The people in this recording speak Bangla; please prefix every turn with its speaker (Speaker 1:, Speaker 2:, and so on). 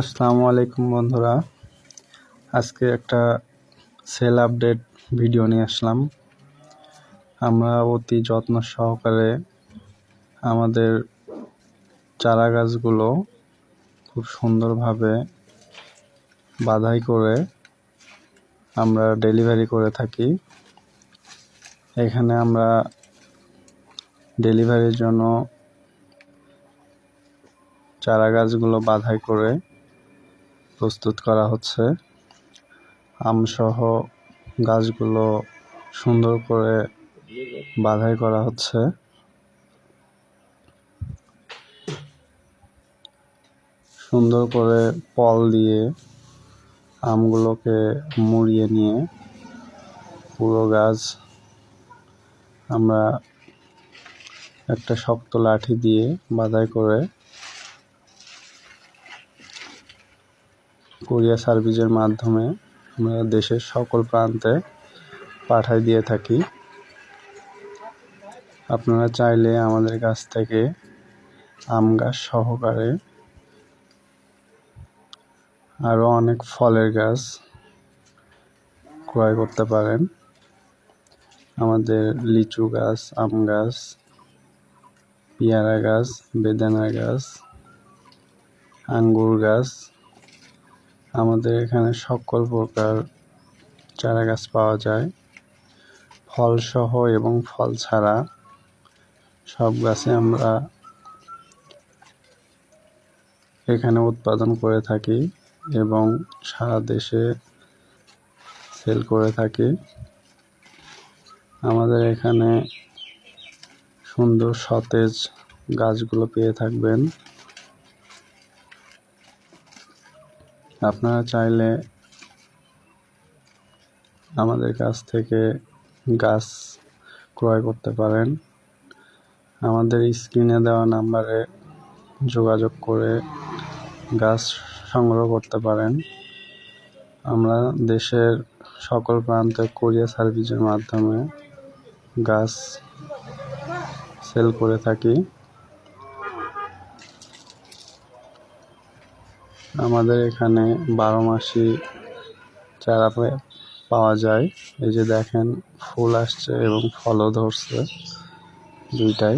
Speaker 1: আসসালামু আলাইকুম বন্ধুরা। আজকে একটা সেল আপডেট ভিডিও নিয়ে আসলাম। আমরা অতি যত্ন সহকারে আমাদের চারা গাছগুলো খুব সুন্দরভাবে বাধাই করে আমরা ডেলিভারি করে থাকি। এখানে আমরা ডেলিভারির জন্য চারা গাছগুলো বাধাই করে প্রস্তুত করা হচ্ছে। আমসহ গাছগুলো সুন্দর করে বাধাই করা হচ্ছে। সুন্দর করে পল দিয়ে আমগুলোকে মুড়িয়ে নিয়ে পুরো গাছ আমরা একটা শক্ত লাঠি দিয়ে বাধাই করে কুরিয়ার সার্ভিসের মাধ্যমে আমরা দেশের সকল প্রান্তে পাঠাই দিয়ে থাকি। আপনারা চাইলে আমাদের কাছ থেকে আম গাছ সহকারে আরও অনেক ফলের গাছ ক্রয় করতে পারেন। আমাদের লিচু গাছ, আম গাছ, পেয়ারা গাছ, বেদানা গাছ, আঙ্গুর গাছ আমাদের এখানে সকল প্রকার চারা গাছ পাওয়া যায়। ফলসহ এবং ফল ছাড়া সব গাছে আমরা এখানে উৎপাদন করে থাকি এবং সারা দেশে সেল করে থাকি। আমাদের এখানে সুন্দর সতেজ গাছগুলো পেয়ে থাকবেন। আপনারা চাইলে আমাদের কাছ থেকে গাছ ক্রয় করতে পারেন। আমাদের স্ক্রিনে দেওয়া নাম্বারে যোগাযোগ করে গাছ সংগ্রহ করতে পারেন। আমরা দেশের সকল প্রান্তে কোরিয়া সার্ভিসের মাধ্যমে গাছ সেল করে থাকি। আমাদের এখানে বারো মাসি চারা পাওয়া যায়। এই যে দেখেন, ফুল আসছে এবং ফলও ধরছে দুইটাই।